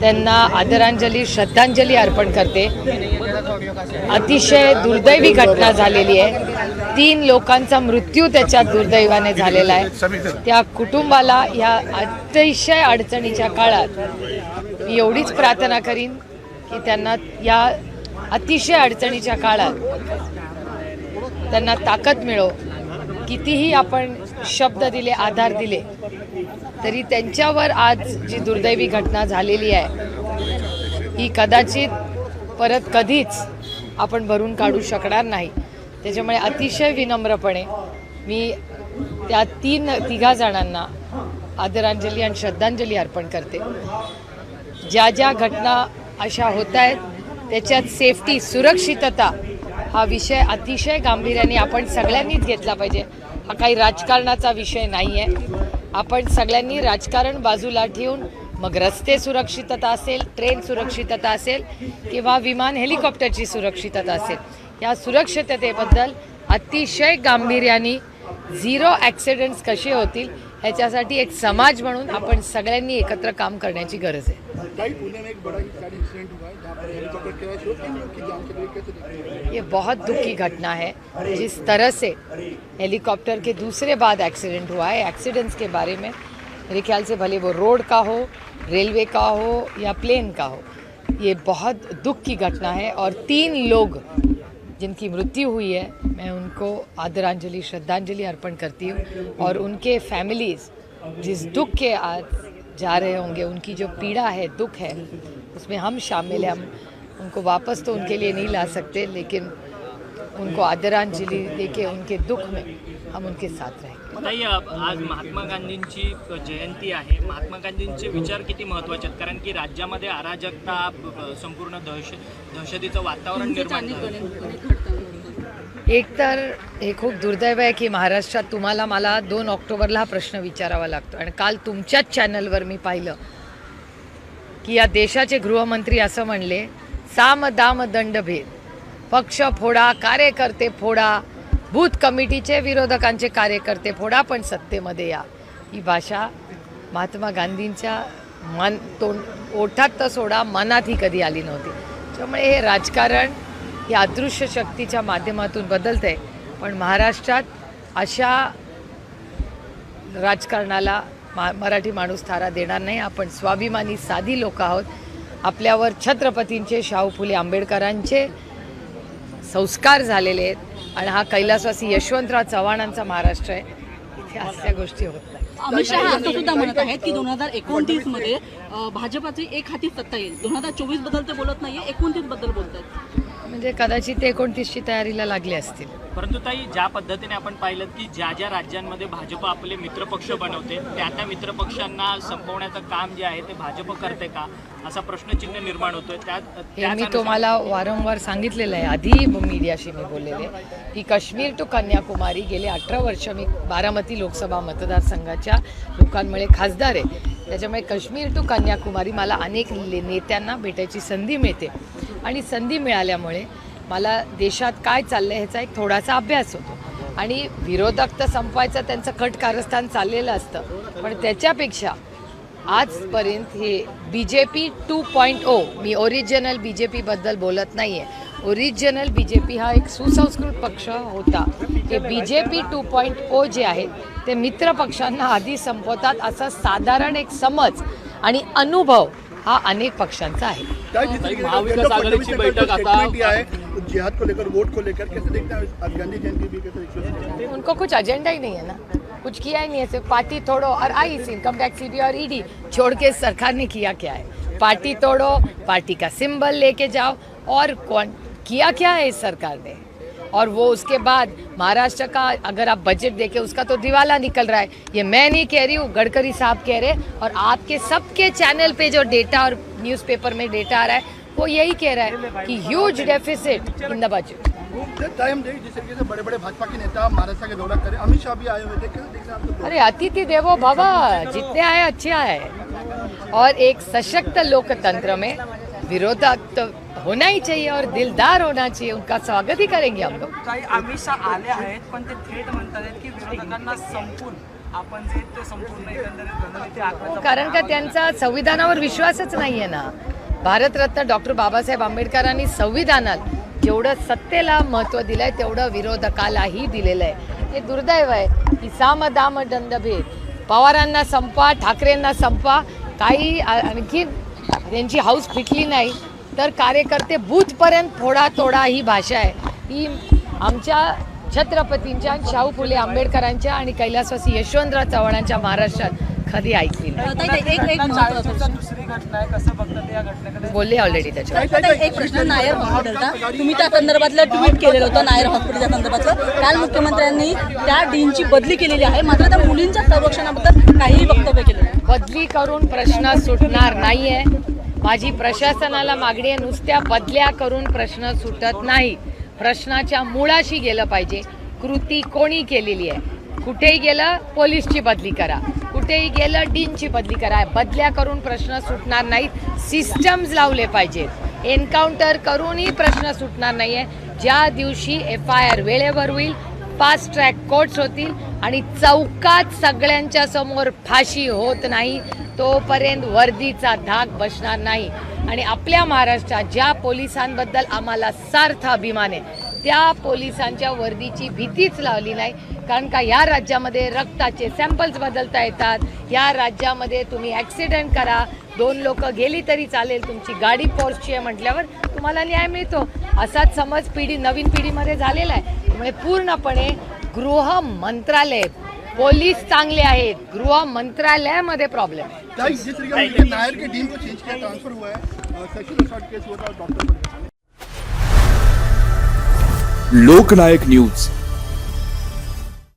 त्यांना आदरांजली श्रद्धांजली अर्पण करते. अतिशय दुर्दैवी घटना झालेली आहे. तीन लोकांचा मृत्यू त्याच्या दुर्दैवाने झालेला आहे. त्या कुटुंबाला या अतिशय अडचणीच्या काळात मी एवढीच प्रार्थना करीन की त्यांना या अतिशय अडचणीच्या काळात त्यांना ताकद मिळो. कितीही आपण शब्द दिले आधार दिले तरी त्यांच्यावर आज जी दुर्दैवी घटना झालेली आहे ही कदाचित परत कधीच आपण भरून काढू शकणार नाही. त्याच्यामुळे अतिशय विनम्रपणे मी त्या तीन तिघा जणांना आदरांजली आणि श्रद्धांजली अर्पण करते. ज्या ज्या घटना अशा होत आहेत त्याच्यात सेफ्टी सुरक्षितता हा विषय अतिशय गांभीर्याने आपण सगळ्यांनीच घेतला पाहिजे. हा काही राजकारणाचा विषय नाही आहे आपण सगळ्यांनी राजकारण बाजूला ठेवून मग रस्ते सुरक्षितता असेल ट्रेन सुरक्षितता असेल किंवा विमान हेलिकॉप्टरची सुरक्षितता असेल या सुरक्षिततेबद्दल अतिशय गांभीर्याने झिरो ॲक्सिडेंट्स कसे होतील ह्याच्यासाठी एक समाज म्हणून आपण सगळ्यांनी एकत्र काम करण्याची गरज आहे. हैं ये बहुत दुख की घटना है जिस तरह से हेलीकॉप्टर के दूसरे बाद एक्सीडेंट हुआ है। एक्सीडेंट्स के बारे में मेरे ख्याल से भले वो रोड का हो रेलवे का हो या प्लेन का हो ये बहुत दुख की घटना है और तीन लोग जिनकी मृत्यु हुई है, मैं उनको आदरांजलि, श्रद्धांजलि अर्पण करती हूँ और उनके फैमिलीज़ जिस दुख के आज जा रहे होंगे, उनकी जो पीड़ा है, दुख है, उसमें हम शामिल हैं। हम उनको वापस तो उनके लिए नहीं ला सकते, लेकिन उनको आदरांजलि दे के उनके दुख में हम उनके साथ रहेंगे। ताई आज महात्मा गांधींची जयंती आहे. महात्मा गांधींचे विचार किती महत्त्वाचे आहेत? कारण की राज्यामध्ये अराजकता संपूर्ण दहश दहशतीचं वातावरण निर्माण झालं. एक तर हे खूप दुर्दैव आहे की महाराष्ट्रात तुम्हाला मला दोन ऑक्टोबरला हा प्रश्न विचारावा लागतो. आणि काल तुमच्याच चॅनलवर मी पाहिलं की या देशाचे गृहमंत्री असं म्हणले साम दाम दंडभेद पक्ष फोडा कार्यकर्ते फोडा भूत कमिटीचे विरोधकांचे कार्यकर्ते फोडा पण सत्तेमध्ये या. ही भाषा महात्मा गांधींच्या मन तोंड ओठात तर सोडा मनात ही कधी आली नव्हती. त्यामुळे हे राजकारण हे अदृश्य शक्तीच्या माध्यमातून आहे पण महाराष्ट्रात अशा राजकारणाला मा मराठी माणूस थारा देणार नाही. आपण स्वाभिमानी साधी लोक आहोत. आपल्यावर छत्रपतींचे शाहू फुले आंबेडकरांचे संस्कार झालेले आहेत. आणि हा कैलासवासी यशवंतराव चव्हाणांचा महाराष्ट्र आहे. इथे अशा गोष्टी होत नाही. अमित शहा असं सुद्धा म्हणत आहेत की दोन हजार एकोणतीसमध्ये भाजपाची एक हाती सत्ता येईल. दोन हजार चोवीसबद्दल ते बोलत नाहीये एकोणतीसबद्दल बोलत आहेत म्हणजे कदाचित एकोणतीसची तयारीला लागले असतील. परंतु ताई ज्या पद्धतीने आपण पाहिलं की ज्या ज्या राज्यांमध्ये भाजप आपले मित्रपक्ष बनवते त्या त्या मित्रपक्षांना संपवण्याचं काम जे आहे ते भाजप करते का? असा प्रश्नचिन्ह निर्माण होतोय. त्यात हे मी तुम्हाला वारंवार सांगितलेलं आहे. आधी मीडियाशी मी बोललेले की काश्मीर टू कन्याकुमारी गेले अठरा वर्ष मी बारामती लोकसभा मतदारसंघाच्या लोकांमुळे खासदार आहे. त्याच्यामुळे काश्मीर टू कन्याकुमारी मला अनेक नेत्यांना भेटायची संधी मिळते. आणि संधी मिळाल्यामुळे मला देशात काय चाललं आहे ह्याचा एक थोडासा अभ्यास होतो. आणि विरोधक तर संपवायचं त्यांचं कट कारस्थान चाललेलं असतं. पण त्याच्यापेक्षा आजपर्यंत हे B J P two point O मी ओरिजिनल बी जे पीबद्दल बोलत नाही आहे ओरिजिनल बी जे पी हा एक सुसंस्कृत पक्ष होता. हे B J P two point ओ जे आहेत ते मित्र पक्षांना आधी संपवतात असा साधारण एक समज आणि अनुभव हा अनेक पक्षांचा आहे. महाविकास आघाडीची बैठक आता- है जिहाद को लेकर वोट को लेकर कैसे देखते हैं गांधी जयंती भी कैसे उनको कुछ एजेंडा ही नहीं है ना। कुछ किया ही नहीं है सिर्फ़ पार्टी तोड़ो और आई सी इनकम टैक्स सीबी और ईडी छोड़ के सरकार ने किया क्या है? पार्टी तोड़ो पार्टी का सिंबल लेके जाओ और कौन किया क्या है इस सरकार ने? और वो उसके बाद महाराष्ट्र का अगर आप बजट देखें उसका तो दिवाला निकल रहा है। ये मैं नहीं कह रही हूँ गडकरी साहब कह रहे और आपके सबके चैनल पे जो डेटा और न्यूज़पेपर में डेटा आ रहा है वो यही कह रहा है कि huge deficit in the budget time जिस तरीके से बड़े बड़े भाजपा के नेता महाराष्ट्र के दौरा करें अमित शाह भी आए हुए थे अरे अतिथि देवो भव जितने आए अच्छे आए। और एक सशक्त लोकतंत्र में विरोधक तो होना ही चाहिए और दिलदार होना चाहिए उनका स्वागत ही करेंगे हम लोग। अमित शाह आले आहेत पण ते थेट म्हणतात की विरोधकांना ते संपूर्ण आकड्याचा कारण का त्यांचा संविधानावर विश्वासच नाहीये ना. भारतरत्न डॉक्टर बाबासाहेब आंबेडकरांनी संविधानात जेवढं सत्तेला महत्त्व दिलंय तेवढं विरोधकालाही दिलेलं आहे हे दुर्दैव आहे की साम दाम दंडभेद पवारांना संपा ठाकरेंना संपा काही आणखी त्यांची हाऊस फिटली नाही तर कार्यकर्ते बूथपर्यंत फोडा तोडा ही भाषा आहे. ही आमच्या छत्रपतींच्या शाहू फुले आंबेडकरांच्या आणि कैलासवासी यशवंतराव चव्हाणांच्या महाराष्ट्रात कधी ऐकली नाही. ताई, ताई, एक एक महत्त्वाचा चाळीसचा दुसरी घटना आहे कसं बघता ते या घटनेकडे? बोलले ऑलरेडी त्याच्यावर. आता एक प्रश्न नायर हॉस्पिटलचा तुम्ही त्या संदर्भातलं ट्विट केलेलं होतं नायर हॉस्पिटलच्या संदर्भातलं. काल मुख्यमंत्र्यांनी त्या डीनची बदली केलेली आहे. मात्र त्या मुलींच्या संरक्षणाबद्दल काहीही वक्तव्य केलं नाही. बदली करून प्रश्न सुटणार नाहीये. माझी प्रशासनाला मागणी आहे नुसत्या बदल्या करून प्रश्न सुटत नाही. प्रश्नाच्या मुळाशी गेलं पाहिजे. कृती कोणी केलेली आहे? कुठेही गेलं पोलीसची बदली करा. कुठेही गेलं डीनची बदली करा. बदल्या करून प्रश्न सुटणार नाहीत. सिस्टम्स लावले पाहिजेत. एन्काउंटर करूनही प्रश्न सुटणार नाही आहे ज्या दिवशी एफ आय आर वेळेवर होईल फास्ट ट्रॅक कोर्ट्स होतील आणि चौकात सगळ्यांच्या समोर फाशी होत नाही तोपर्यंत वर्दीचा धाक बसणार नाही. आणि आपल्या महाराष्ट्रात ज्या पोलिसांबद्दल आम्हाला सार्थ अभिमान आहे त्या पोलिसांच्या वर्दीची भीतीच लावली नाही. कारण का या राज्यामध्ये रक्ताचे सॅम्पल्स बदलता येतात. या राज्यामध्ये तुम्ही ॲक्सिडेंट करा. दोन लोक गेली तरी चालेल. तुमची गाडी पोर्सची आहे म्हटल्यावर तुम्हाला न्याय मिळतो. असाच समज पिढी नवीन पिढीमध्ये झालेला आहे. त्यामुळे पूर्णपणे गृह मंत्रालय पोलीस चांगले आहेत. गृह मंत्रालयामध्ये प्रॉब्लेम आहे. ताई, जिस तरीके से नायर के डीन को चेंज किया ट्रांसफर हुआ है. सेक्शुअल असॉल्ट केस हुआ था डॉक्टर पर लोकनायक न्यूज.